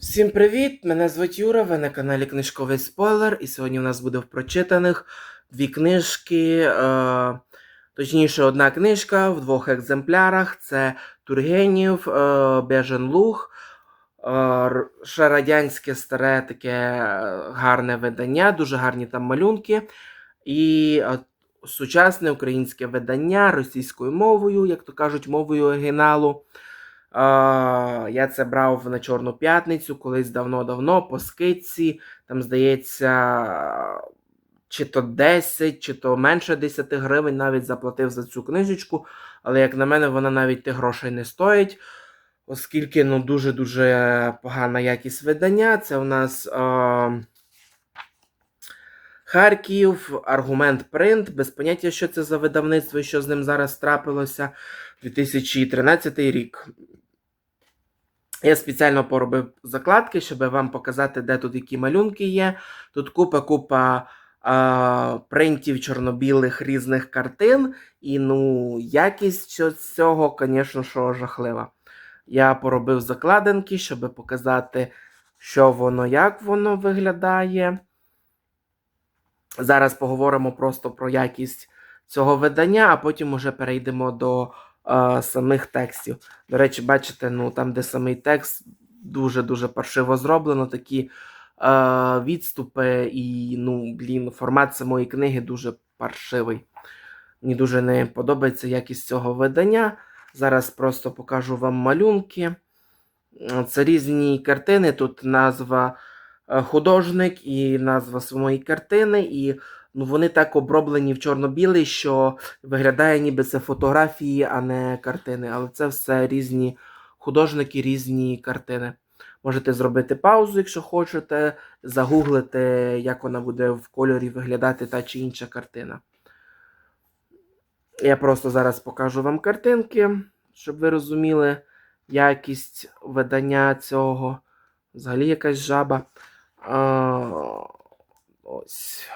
Всім привіт! Мене звуть Юра, ви на каналі Книжковий Спойлер, і сьогодні у нас буде в прочитаних дві книжки, е, точніше, одна книжка в двох екземплярах. Це Тургенів, е, Бежен Луг, е, ще радянське старе таке е, гарне видання, дуже гарні там малюнки. І е, сучасне українське видання російською мовою, як то кажуть, мовою оригіналу. Я це брав на Чорну п'ятницю, колись давно-давно по скидці. Там, здається, чи то 10, чи то менше 10 гривень навіть заплатив за цю книжечку. Але, як на мене, вона навіть тих грошей не стоїть, оскільки ну, дуже-дуже погана якість видання. Це у нас. А... Харків, аргумент принт, без поняття, що це за видавництво і що з ним зараз трапилося. 2013 рік. Я спеціально поробив закладки, щоб вам показати, де тут які малюнки є. Тут купа-купа а, принтів чорно-білих різних картин. І ну, якість цього, звісно, що жахлива. Я поробив закладинки, щоб показати, що воно, як воно виглядає. Зараз поговоримо просто про якість цього видання, а потім уже перейдемо до самих текстів. До речі, бачите, ну там, де самий текст, дуже-дуже паршиво зроблено, такі е, відступи, і, ну, блін, формат самої книги дуже паршивий. Мені дуже не подобається якість цього видання. Зараз просто покажу вам малюнки. Це різні картини. Тут назва е, художник і назва самої картини. І ну, вони так оброблені в чорно-білий, що виглядає ніби це фотографії, а не картини. Але це все різні художники, різні картини. Можете зробити паузу, якщо хочете, загуглити, як вона буде в кольорі виглядати та чи інша картина. Я просто зараз покажу вам картинки, щоб ви розуміли якість видання цього. Взагалі якась жаба. А, ось.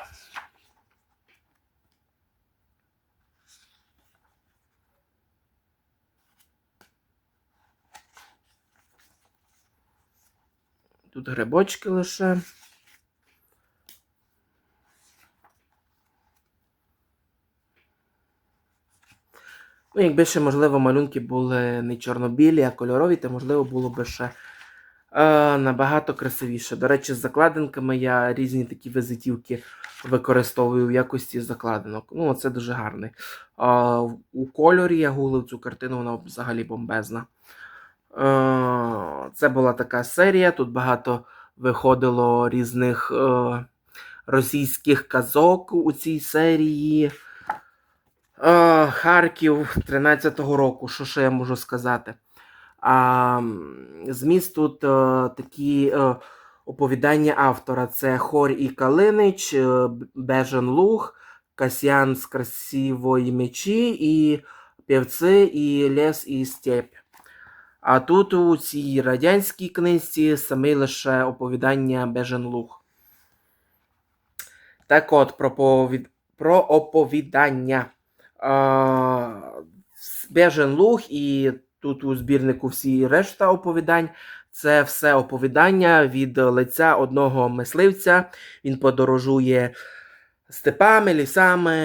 Тут грибочки лише. Ну, якби ще, можливо, малюнки були не чорно-білі, а кольорові, то можливо було би ще е, набагато красивіше. До речі, з закладинками я різні такі визитівки використовую в якості закладинок. Ну, це дуже гарний. В- у кольорі я гуглив цю картину, вона взагалі бомбезна. Е, це була така серія. Тут багато виходило різних е, російських казок у цій серії. Е, Харків 13-го року, що ще я можу сказати? А, зміст тут такі оповідання автора: це Хорь і Калинич, Бежен Луг, Касьян з красивої мечі і Півці і Лес і Степь. А тут у цій радянській книжці саме лише оповідання Бежен Луг. Так от, про, повід... про оповідання. А, Бежен Луг і тут у збірнику всі решта оповідань. Це все оповідання від лиця одного мисливця. Він подорожує степами, лісами,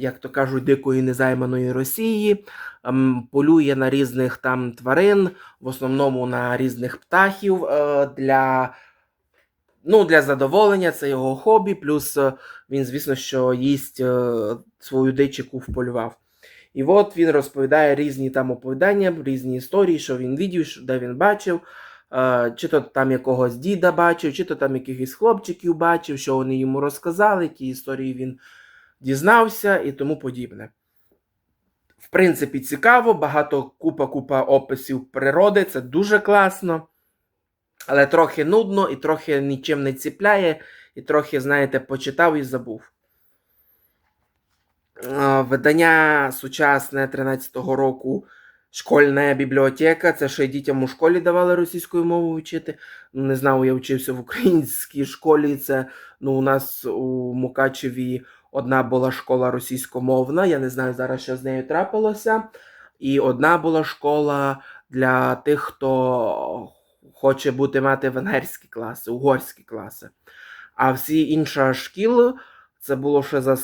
як то кажуть, дикої незайманої Росії, ем, полює на різних там тварин, в основному на різних птахів е, для, ну, для задоволення, це його хобі, плюс е, він, звісно, що їсть е, свою дичику вполював. І от він розповідає різні там оповідання, різні історії, що він видів, що- де він бачив, чи то там якогось діда бачив, чи то там якихось хлопчиків бачив, що вони йому розказали, які історії він дізнався і тому подібне. В принципі, цікаво, багато купа-купа описів природи, це дуже класно, але трохи нудно і трохи нічим не ціпляє, і трохи, знаєте, почитав і забув. Е, Видання сучасне 13-го року школьна бібліотека. Це ще дітям у школі давали російською мовою вчити. Ну, не знав, я вчився в українській школі. Це ну, у нас у Мукачеві одна була школа російськомовна. Я не знаю зараз, що з нею трапилося. І одна була школа для тих, хто хоче бути мати венгерські класи, угорські класи. А всі інші шкіли це було ще за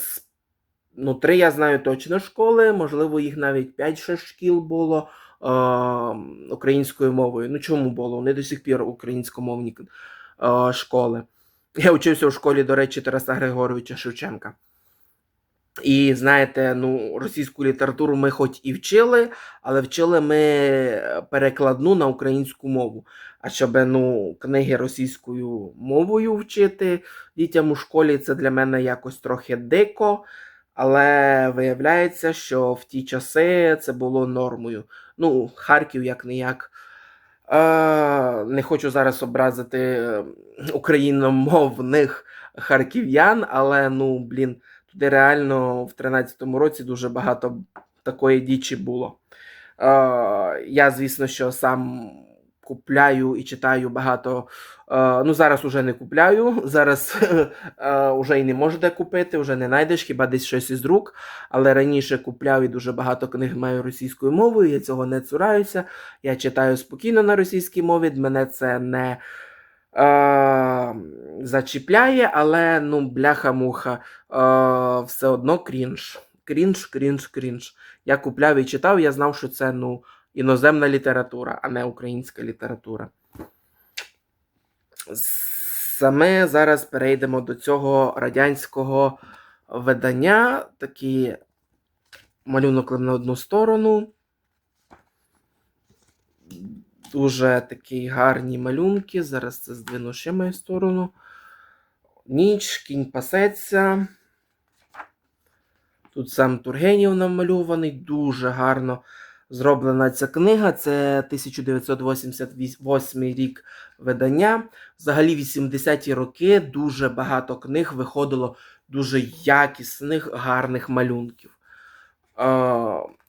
ну, три, я знаю точно школи, можливо, їх навіть 5-6 шкіл було е, українською мовою. Ну чому було? Вони до сих пір українськомовні е, школи. Я вчився у школі, до речі, Тараса Григоровича Шевченка. І знаєте, ну, російську літературу ми хоч і вчили, але вчили ми перекладну на українську мову. А щоб ну, книги російською мовою вчити дітям у школі, це для мене якось трохи дико. Але виявляється, що в ті часи це було нормою. Ну, Харків як не як. Не хочу зараз образити е, україномовних харків'ян, але ну, блін, туди реально в 13-му році дуже багато такої дічі було. Е, я, звісно, що сам купляю і читаю багато. Е, ну, зараз уже не купляю. Зараз е, уже і не можу де купити, вже не знайдеш, хіба десь щось із рук. Але раніше купляв і дуже багато книг маю російською мовою, я цього не цураюся. Я читаю спокійно на російській мові, мене це не е, зачіпляє, але ну, бляха-муха, все одно крінж. Крінж, крінж, крінж. Я купляв і читав, я знав, що це ну, іноземна література, а не українська література. Саме зараз перейдемо до цього радянського видання. Такий малюнок на одну сторону. Дуже такі гарні малюнки. Зараз це здвину ще мою сторону. Ніч, кінь пасеться. Тут сам Тургенів намальований, дуже гарно зроблена ця книга. Це 1988 рік видання. Взагалі, 80-ті роки дуже багато книг виходило дуже якісних, гарних малюнків. Е,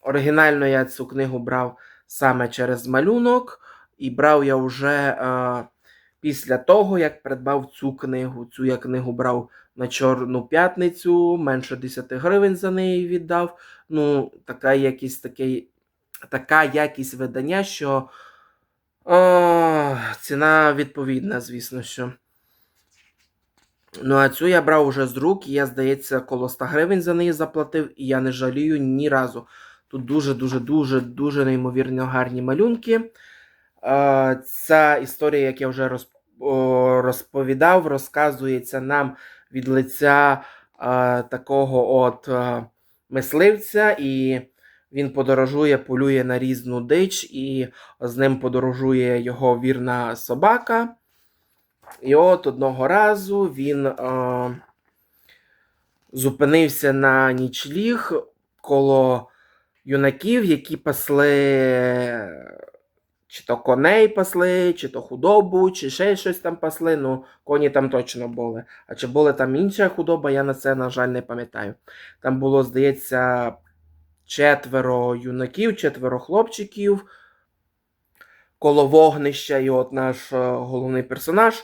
оригінально я цю книгу брав саме через малюнок, і брав я вже е, після того, як придбав цю книгу. Цю я книгу брав на Чорну п'ятницю, менше 10 гривень за неї віддав. Ну, така якість, такий, така якість видання, що е, ціна відповідна, звісно що. Ну, а цю я брав уже з рук, і я, здається, коло 100 гривень за неї заплатив, і я не жалію ні разу. Тут дуже-дуже дуже дуже неймовірно гарні малюнки. Ця історія, як я вже роз, о, розповідав, розказується нам від лиця такого от мисливця, і він подорожує, полює на різну дич, і з ним подорожує його вірна собака. І от одного разу він е, зупинився на нічліг коло юнаків, які пасли чи то коней пасли, чи то худобу, чи ще щось там пасли. Ну, коні там точно були. А чи була там інша худоба, я на це, на жаль, не пам'ятаю. Там було, здається, четверо юнаків, четверо хлопчиків. Коло вогнища, і от наш е, головний персонаж,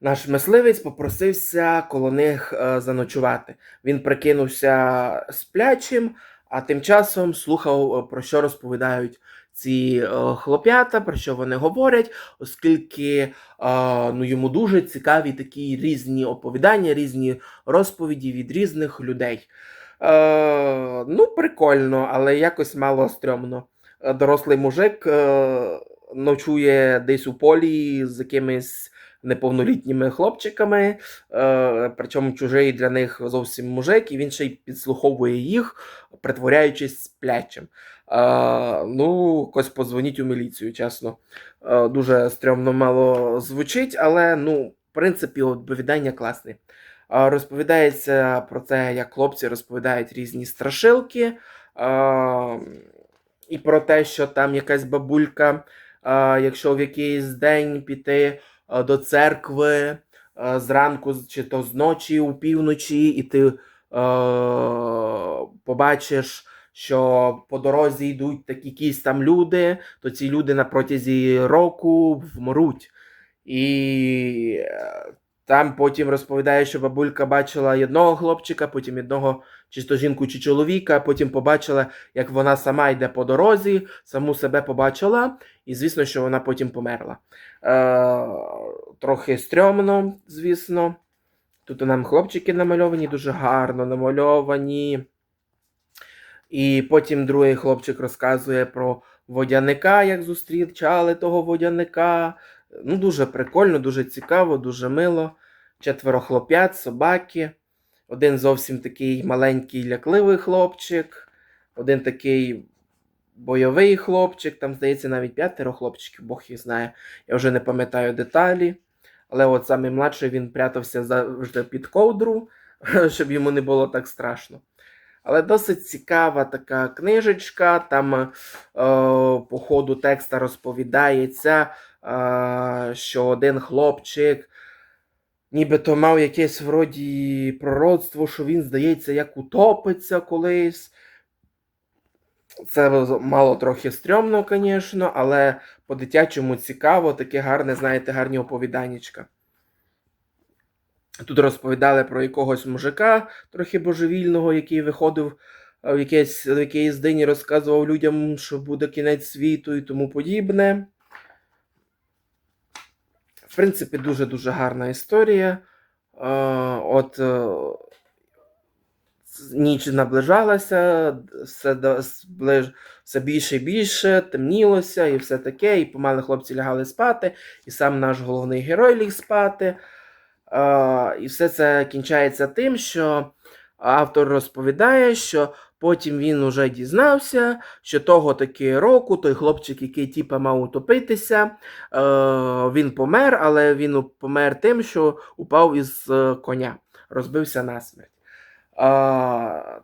наш мисливець, попросився коло них е, заночувати. Він прикинувся сплячим, а тим часом слухав, е, про що розповідають ці хлоп'ята, про що вони говорять, оскільки ну, йому дуже цікаві такі різні оповідання, різні розповіді від різних людей. Е, ну, прикольно, але якось мало стрьомно. Е, Дорослий мужик е, ночує десь у полі з якимись неповнолітніми хлопчиками, е, причому чужий для них зовсім мужик, і він ще й підслуховує їх, притворяючись сплячим. Е, ну, якось подзвоніть у міліцію, чесно. Е, дуже стрьомно мало звучить, але ну, в принципі, оповідання класне. Розповідається про те, як хлопці розповідають різні страшилки. І про те, що там якась бабулька, якщо в якийсь день піти до церкви зранку чи то зночі, у півночі, і ти побачиш, що по дорозі йдуть такі якісь там люди, то ці люди на протязі року вмруть. І е, Там потім розповідає, що бабулька бачила одного хлопчика, потім одного чи то жінку, чи чоловіка, потім побачила, як вона сама йде по дорозі, саму себе побачила, і звісно, що вона потім померла. Е, трохи стрьомно, звісно. Тут нам хлопчики намальовані, дуже гарно намальовані. І потім другий хлопчик розказує про водяника, як зустрічали того водяника. Ну, дуже прикольно, дуже цікаво, дуже мило. Четверо хлоп'ят, собаки. Один зовсім такий маленький лякливий хлопчик, один такий бойовий хлопчик, там, здається, навіть п'ятеро хлопчиків, Бог їх знає. Я вже не пам'ятаю деталі. Але от самий младший він прятався завжди під ковдру, щоб йому не було так страшно. Але досить цікава така книжечка. Там е, по ходу текста розповідається, що один хлопчик нібито мав якесь вроді пророцтво, що він, здається, як утопиться колись. Це мало трохи стрьомно, звісно, але по-дитячому цікаво, таке гарне, знаєте, гарні оповіданнячка. Тут розповідали про якогось мужика, трохи божевільного, який виходив е, в якійсь день і розказував людям, що буде кінець світу і тому подібне. В принципі, дуже-дуже гарна історія. Е, От е, ніч наближалася, все, все більше і більше, темнілося і все таке, і помали хлопці лягали спати, і сам наш головний герой ліг спати. Е, і все це кінчається тим, що автор розповідає, що потім він уже дізнався, що того таки року той хлопчик, який типа мав утопитися, е, він помер, але він помер тим, що упав із е, коня, розбився насмерть.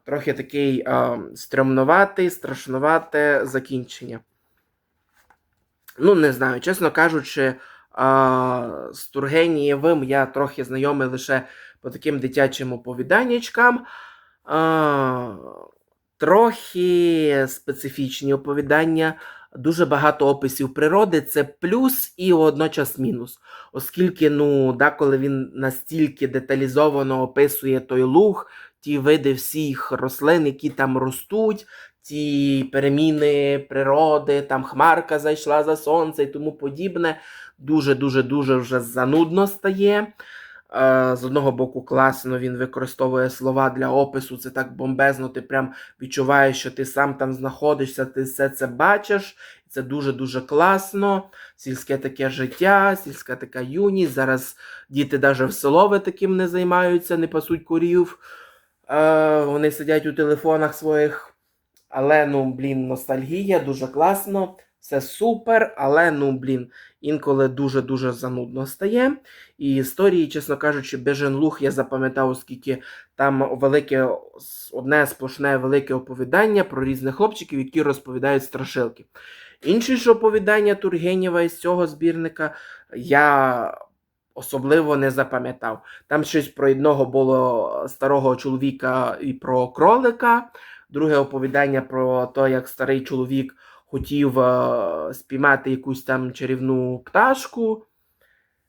Трохи такий стрьомнуватий, страшнувате закінчення. Ну, не знаю, чесно кажучи, з Тургенієвим я трохи знайомий лише по таким дитячим оповіданнячкам. Трохи специфічні оповідання, дуже багато описів природи. Це плюс і водночас мінус. Оскільки, ну, деколи він настільки деталізовано описує той луг, ті види всіх рослин, які там ростуть, ті переміни природи, там хмарка зайшла за сонце і тому подібне дуже-дуже дуже вже занудно стає. Е, З одного боку, класно він використовує слова для опису. Це так бомбезно. Ти прям відчуваєш, що ти сам там знаходишся, ти все це бачиш. Це дуже-дуже класно. Сільське таке життя, сільська така юність. Зараз діти навіть в селове таким не займаються, не пасуть корів. Е, Вони сидять у телефонах своїх. Але, ну, блін, ностальгія, дуже класно. Все супер, але ну блін, інколи дуже-дуже занудно стає. І історії, чесно кажучи, Бежен-Луг я запам'ятав, оскільки там велике, одне сплошне велике оповідання про різних хлопчиків, які розповідають страшилки. Інші ж оповідання Тургенєва із цього збірника я особливо не запам'ятав. Там щось про одного було старого чоловіка і про кролика, друге оповідання про те, як старий чоловік хотів е, спіймати якусь там чарівну пташку.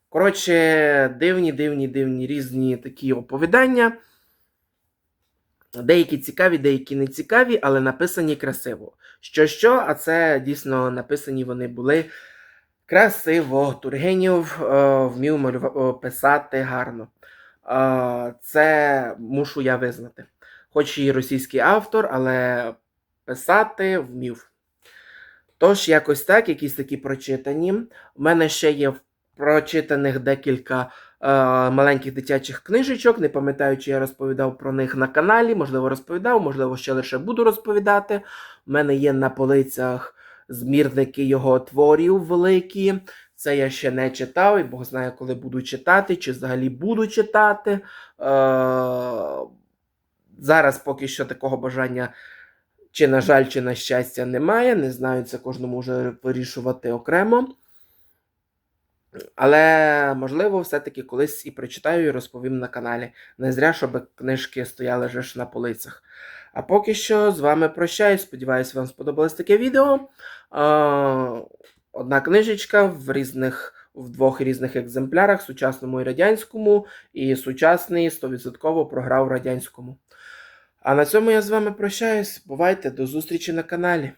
Коротше, дивні, дивні, дивні різні такі оповідання. Деякі цікаві, деякі не цікаві, але написані красиво. Що, що, а це дійсно написані вони були красиво. Тургенів е, вмів малюва- е, писати гарно. Е, це мушу я визнати. Хоч і російський автор, але писати вмів. Тож, якось так, якісь такі прочитані. У мене ще є прочитаних декілька е, маленьких дитячих книжечок. Не пам'ятаю, чи я розповідав про них на каналі. Можливо, розповідав, можливо, ще лише буду розповідати. У мене є на полицях змірники його творів великі. Це я ще не читав, і Бог знає, коли буду читати, чи взагалі буду читати. Е, зараз поки що такого бажання чи, на жаль, чи на щастя, немає. Не знаю, це кожному вже вирішувати окремо. Але, можливо, все-таки колись і прочитаю і розповім на каналі. Не зря, щоб книжки стояли ж на полицях. А поки що з вами прощаюсь. Сподіваюсь, вам сподобалось таке відео. Одна книжечка в різних в двох різних екземплярах: сучасному і радянському, і сучасний 100% програв радянському. А на цьому я з вами прощаюсь. Бувайте, до зустрічі на каналі.